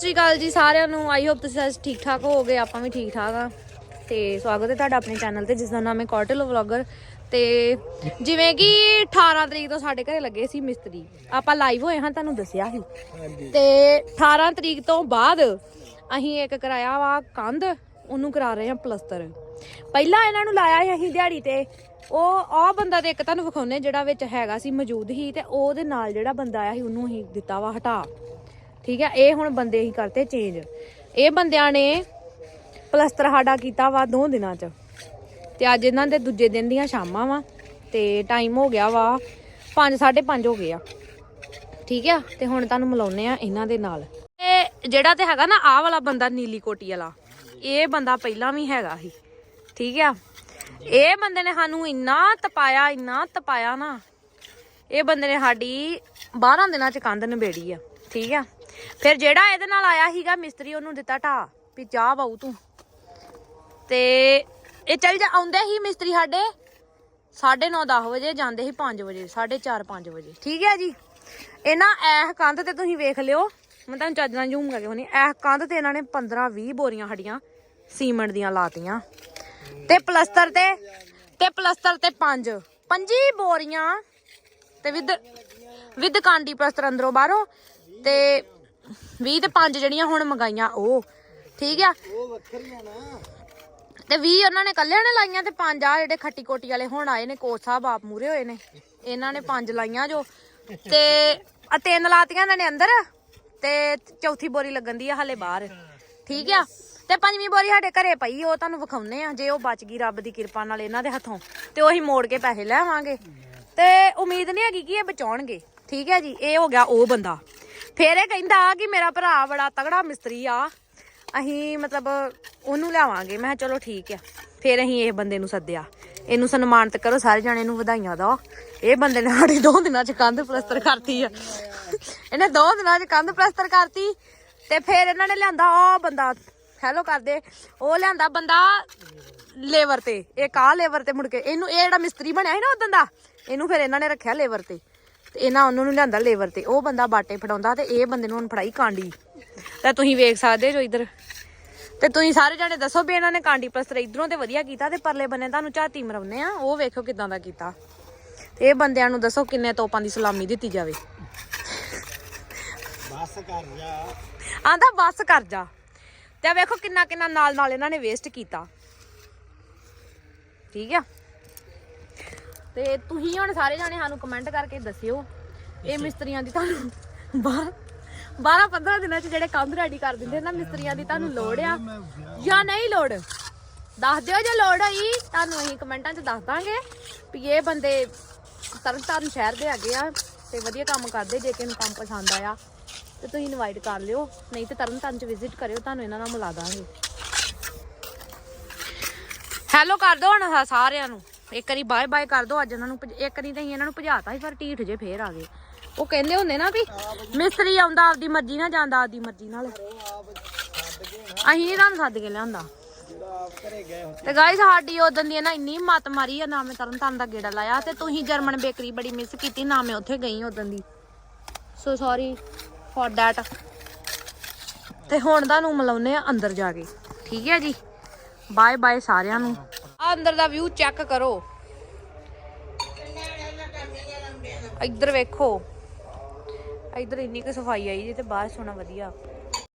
ਸ਼੍ਰੀ ਅਕਾਲ ਜੀ ਸਾਰਿਆਂ ਨੂੰ। ਆਈ ਹੋਪ ਤੁਸੀਂ ਸਾਰੇ ਠੀਕ ਠਾਕ ਹੋਵੋਗੇ ਆਪਾਂ ਵੀ ਠੀਕ ਠਾਕ ਆ। ਤੇ ਸਵਾਗਤ ਹੈ ਤੁਹਾਡਾ ਆਪਣੇ ਚੈਨਲ ਤੇ ਜਿਸ ਦਾ ਨਾਮ ਹੈ ਕਾਰਟਲ ਵਲੌਗਰ ਤੇ ਜਿਵੇਂ ਕਿ 18 ਤਰੀਕ ਤੋਂ ਸਾਡੇ ਘਰੇ ਲੱਗੇ ਸੀ ਮਿਸਤਰੀ। ਆਪਾਂ ਲਾਈਵ ਹੋਏ ਹਾਂ ਤੁਹਾਨੂੰ ਦੱਸਿਆ ਸੀ। ਤੇ 18 ਤਰੀਕ ਤੋਂ ਬਾਅਦ ਅਸੀਂ ਇੱਕ ਕਰਾਇਆ ਵਾ ਕੰਧ ਉਹਨੂੰ ਕਰਾ ਰਹੇ ਹਾਂ ਪਲਸਤਰ। ਪਹਿਲਾਂ ਇਹਨਾਂ ਨੂੰ ਲਾਇਆ ਸੀ ਅਸੀਂ ਦਿਹਾੜੀ ਤੇ। ਉਹ ਆ ਬੰਦਾ ਤੇ ਇੱਕ ਤੁਹਾਨੂੰ ਵਿਖਾਉਨੇ ਜਿਹੜਾ ਵਿੱਚ ਹੈਗਾ ਸੀ ਮੌਜੂਦ ਹੀ ਤੇ ਉਹਦੇ ਨਾਲ ਜਿਹੜਾ ਬੰਦਾ ਆਇਆ ਸੀ ਉਹਨੂੰ ਅਸੀਂ ਦਿੱਤਾ ਵਾ ਹਟਾ। ਠੀਕ ਹੈ, ਇਹ ਹੁਣ ਬੰਦੇ ਹੀ ਕਰਤੇ ਚੇਂਜ ਇਹ ਬੰਦਿਆਂ ਨੇ ਪਲਸਤਰ ਸਾਡਾ ਕੀਤਾ ਵਾ ਦੋ ਦਿਨਾਂ ਚ। ਤੇ ਅੱਜ ਇਹਨਾਂ ਦੇ ਦੂਜੇ ਦਿਨ ਦੀਆਂ ਸ਼ਾਮਾਂ ਵਾ, ਤੇ ਟਾਈਮ ਹੋ ਗਿਆ ਵਾ 5 5:30 ਹੋ ਗਏ ਆ। ਠੀਕ ਆ ਤੇ ਹੁਣ ਤੁਹਾਨੂੰ ਮਿਲਾਉਨੇ ਆ ਇਹਨਾਂ ਦੇ ਨਾਲ। ਇਹ ਜਿਹੜਾ ਤੇ ਹੈਗਾ ਨਾ, ਆਹ ਵਾਲਾ ਬੰਦਾ ਨੀਲੀ ਕੋਟੀ ਵਾਲਾ, ਇਹ ਬੰਦਾ ਪਹਿਲਾਂ ਵੀ ਹੈਗਾ ਸੀ। ਠੀਕ ਆ ਇਹ ਬੰਦੇ ਨੇ ਸਾਨੂੰ ਇੰਨਾ ਤਪਾਇਆ ਇੰਨਾ ਤਪਾਇਆ ਨਾ, ਇਹ ਬੰਦੇ ਨੇ ਸਾਡੀ 12 ਦਿਨਾਂ ਚ ਕੰਧ ਨਿਬੇੜੀ ਆ। ਠੀਕ ਆ ਫਿਰ ਜਿਹੜਾ ਇਹਦੇ ਨਾਲ ਆਇਆ ਸੀਗਾ, ਮਿਸਤਰੀ ਉਹਨੂੰ ਦਿੱਤਾ ਢਾ ਵੀ ਚਾਹ ਬਾਊ ਤੂੰ। ਤੇ ਇਹ ਚੱਲ ਜਾ, ਆਉਂਦੇ ਹੀ ਮਿਸਤਰੀ ਸਾਡੇ 9:30 10 ਵਜੇ, ਜਾਂਦੇ ਸੀ 5 ਵਜੇ 4:30 5 ਵਜੇ। ਠੀਕ ਹੈ ਜੀ? ਇਹਨਾਂ ਐਹ ਕੰਧ ਤੇ ਤੁਸੀਂ ਵੇਖ ਲਿਓ। ਮੈਂ ਤੁਹਾਨੂੰ ਚੱਜ ਨਾਲ ਜ਼ੂਮ ਕਰਕੇ ਹੋਣੀ ਐਹ ਕੰਧ ਤੇ ਇਹਨਾਂ ਨੇ 15 20 ਬੋਰੀਆਂ ਹੱਡੀਆਂ ਸੀਮੈਂਟ ਦੀਆਂ ਲਾਤੀਆਂ ਤੇ ਪਲਸਤਰ ਤੇ ਤੇ ਪਲਸਤਰ ਤੇ ਪੰਜ। ਪੰਜੀ ਬੋਰੀਆਂ ਤੇ ਵਿਦ ਵਿਦ ਕਾਂਡੀ ਪਲਸਤਰ ਅੰਦਰੋਂ ਬਾਹਰੋਂ। ਤੇ 20 ਤੇ 5 ਜਿਹੜੀਆਂ ਹੁਣ ਮੰਗਾਈਆਂ ਉਹ। ਠੀਕ ਆ? ਉਹ ਵੱਖਰੀਆਂ ਨਾ। ਤੇ 20 ਉਹਨਾਂ ਨੇ ਕੱਲਿਆਂ ਨੇ ਲਾਈਆਂ ਤੇ ਪੰਜ ਆ ਜਿਹੜੇ ਖੱਟੀ ਕੋਟੀ ਵਾਲੇ ਹੁਣ ਆਏ ਨੇ ਕੋਚ ਸਾਹਿਬ ਆਪ ਮੂਰੇ ਹੋਏ ਨੇ। ਇਹਨਾਂ ਨੇ ਪੰਜ ਲਾਈਆਂ ਜੋ। ਤੇ ਆ ਤਿੰਨ ਲਾਤੀਆਂ ਇਹਨਾਂ ਨੇ ਅੰਦਰ ਤੇ ਚੌਥੀ ਬੋਰੀ ਲੱਗਣ ਦੀ ਆ ਹਲੇ ਬਾਹਰ। ਠੀਕ ਆ? ਤੇ ਪੰਜਵੀਂ ਬੋਰੀ ਸਾਡੇ ਘਰੇ ਪਈ ਉਹ ਤੁਹਾਨੂੰ ਵਿਖਾਉਨੇ ਆ ਜੇ ਉਹ ਬਚ ਗਈ ਰੱਬ ਦੀ ਕਿਰਪਾ ਨਾਲ ਇਹਨਾਂ ਦੇ ਹੱਥੋਂ ਤੇ ਉਹੀ ਮੋੜ ਕੇ ਪੈਸੇ ਲੈਵਾਂਗੇ। ਤੇ ਉਮੀਦ ਨਹੀਂ ਹੈਗੀ ਕਿ ਇਹ ਬਚਾਉਣਗੇ। ਠੀਕ ਹੈ ਜੀ? ਇਹ ਹੋ ਗਿਆ ਉਹ ਬੰਦਾ। ਫੇਰ ਇਹ ਕਹਿੰਦਾ ਕਿ ਮੇਰਾ ਭਰਾ ਬੜਾ ਤਗੜਾ ਮਿਸਤਰੀ ਆ। ਅਸੀਂ ਮਤਲਬ ਉਹਨੂੰ ਲਿਆਵਾਂਗੇ। ਮੈਂ ਕਿਹਾ ਚਲੋ ਠੀਕ ਆ। ਫਿਰ ਅਸੀਂ ਇਹ ਬੰਦੇ ਨੂੰ ਸੱਦਿਆ। ਇਹਨੂੰ ਸਨਮਾਨਿਤ ਕਰੋ, ਸਾਰੇ ਜਾਣੇ ਨੂੰ ਵਧਾਈਆਂ ਦੋ ਇਹ ਬੰਦੇ ਨੇ ਸਾਡੀ ਦੋ ਦਿਨਾਂ ਚ ਕੰਧ ਪਲਸਤਰ ਕਰਤੀ ਆ। ਇਹਨੇ ਦੋ ਦਿਨਾਂ ਚ ਕੰਧ ਪਲਸਤਰ ਕਰਤੀ ਤੇ ਫਿਰ ਇਹਨਾਂ ਨੇ ਲਿਆਂਦਾ ਉਹ ਬੰਦਾ। ਹੈਲੋ ਕਰਦੇ। ਉਹ ਲਿਆਂਦਾ ਬੰਦਾ ਲੇਬਰ ਤੇ। ਇਹ ਆ ਲੇਬਰ ਤੇ ਮੁੜ ਕੇ। ਇਹਨੂੰ ਇਹ ਜਿਹੜਾ ਮਿਸਤਰੀ ਬਣਿਆ ਸੀ ਨਾ ਉਦੋਂ ਦਾ, ਇਹਨੂੰ ਫਿਰ ਇਹਨਾਂ ਨੇ ਰੱਖਿਆ ਲੇਬਰ ਤੇ। ਤੇ ਇਹਨਾਂ ਉਹਨੂੰ ਨੂੰ ਲਿਆਂਦਾ ਲੇਬਰ ਤੇ। ਉਹ ਬੰਦਾ ਬਾਟੇ ਫੜਾਉਂਦਾ ਤੇ ਇਹ ਬੰਦੇ ਨੂੰ ਹੁਣ ਫੜਾਈ ਕਾਂਡੀ। ਤਾਂ ਤੁਸੀਂ ਵੇਖ ਸਕਦੇ ਜੋ ਇੱਧਰ। ਤੇ ਤੁਸੀਂ ਸਾਰੇ ਜਾਣੇ ਦੱਸੋ ਵੀ ਇਹਨਾਂ ਨੇ ਕਾਂਡੀ ਪਲਸਤਰ ਇਧਰੋਂ ਤੇ ਵਧੀਆ ਕੀਤਾ ਤੇ ਪਰਲੇ ਬੰਨੇ ਤੁਹਾਨੂੰ ਝਾਤੀ ਮਰਾਉਨੇ ਆ? ਉਹ ਵੇਖੋ ਕਿਦਾਂ ਦਾ ਕੀਤਾ। ਤੇ ਇਹ ਬੰਦਿਆਂ ਨੂੰ ਦੱਸੋ ਕਿੰਨੇ ਤੋਪਾਂ ਦੀ ਸਲਾਮੀ ਦਿੱਤੀ ਜਾਵੇ। ਬਸ ਕਰ ਜਾ। ਆਂਦਾ ਬੱਸ ਕਰ ਜਾ। ਤੇ ਵੇਖੋ ਕਿੰਨਾ ਕਿੰਨਾ ਨਾਲ ਨਾਲ ਇਹਨਾਂ ਨੇ ਵੇਸਟ ਕੀਤਾ। ਠੀਕ ਆ? ਤੇ ਤੁਸੀਂ ਹੁਣ ਸਾਰੇ ਜਾਣੇ ਸਾਨੂੰ ਕਮੈਂਟ ਕਰਕੇ ਦੱਸਿਓ। ਇਹ ਮਿਸਤਰੀਆਂ ਦੀ ਤੁਹਾਨੂੰ 12 12 15 ਦਿਨਾਂ ਚ ਜਿਹੜੇ ਕੰਮ ਰੈਡੀ ਕਰ ਦਿੰਦੇ ਨਾ ਮਿਸਤਰੀਆਂ ਦੀ ਤੁਹਾਨੂੰ ਲੋੜ ਆ। ਜਾਂ ਨਹੀਂ ਲੋੜ? ਦੱਸ ਦਿਓ ਜੇ ਲੋੜ ਹੋਈ ਤੁਹਾਨੂੰ ਅਸੀਂ ਕਮੈਂਟਾਂ 'ਚ ਦੱਸ ਦਾਂਗੇ ਵੀ ਇਹ ਬੰਦੇ ਤਰਨਤਾਰਨ ਸ਼ਹਿਰ ਦੇ ਹੈਗੇ ਆ ਤੇ ਵਧੀਆ ਕੰਮ ਕਰਦੇ ਜੇ ਕਿਸੇ ਨੂੰ ਕੰਮ ਪਸੰਦ ਆਇਆ ਤੇ ਤੁਸੀਂ ਇਨਵਾਈਟ ਕਰ ਲਿਓ। ਨਹੀਂ ਤੇ ਤਰਨਤਾਰਨ 'ਚ ਵਿਜ਼ਿਟ ਕਰਿਓ ਤੁਹਾਨੂੰ ਇਹਨਾਂ ਨਾਲ ਮਿਲਾ ਦਾਂਗੇ। ਹੈਲੋ ਕਰ ਦੋ ਹੁਣ ਸਾਰਿਆਂ ਨੂੰ। ਇੱਕ ਵਾਰੀ ਬਾਏ ਬਾਏ ਕਰ ਦੋ, ਅੱਜ ਇਹਨਾਂ ਨੂੰ ਭਜ- ਇੱਕ ਵਾਰੀ ਤਾਂ ਅਸੀਂ ਇਹਨਾਂ ਨੂੰ ਭਜਾਤਾ ਸੀ ਪਰ ਢੀਠ ਜੇ ਫੇਰ ਆ ਗਏ। ਉਹ ਕਹਿੰਦੇ ਹੁੰਦੇ ਨਾ ਵੀ ਮਿਸਤਰੀ ਆਉਂਦਾ, ਆਪਦੀ ਮਰਜ਼ੀ ਨਾਲ ਜਾਂਦਾ, ਆਪਦੀ ਮਰਜ਼ੀ ਨਾਲ। ਅਸੀਂ ਨੀ ਤੁਹਾਨੂੰ ਸੱਦ ਕੇ ਲਿਆਂਦਾ। ਤੇ ਗਾਇਸ ਸਾਡੀ ਉਦੋਂ ਦੀ ਨਾ ਇੰਨੀ ਮੱਤ ਮਾਰੀ ਆ, ਨਾ ਮੈਂ ਤਰਨ ਤਾਰਨ ਦਾ ਗੇੜਾ ਲਾਇਆ ਤੇ ਤੁਸੀਂ ਜਰਮਨ ਬੇਕਰੀ ਬੜੀ ਮਿਸ ਕੀਤੀ, ਨਾ ਮੈਂ ਉੱਥੇ ਗਈ ਉਦੋਂ ਦੀ। ਸੋ ਸੌਰੀ ਫॉर ਦੈਟ ਤੇ ਹੁਣ ਤੁਹਾਨੂੰ ਮਿਲਾਉਨੇ ਆ ਅੰਦਰ ਜਾ ਕੇ। ਠੀਕ ਹੈ ਜੀ? ਬਾਏ ਬਾਏ ਸਾਰਿਆਂ ਨੂੰ। ਆ ਅੰਦਰ ਦਾ ਵਿਊ ਚੈੱਕ ਕਰੋ। ਇੱਧਰ ਵੇਖੋ। ਇੱਧਰ ਇੰਨੀ ਕੁ ਸਫ਼ਾਈ ਆਈ ਜੀ ਤੇ ਬਾਹਰ ਸੋਣਾ ਵਧੀਆ।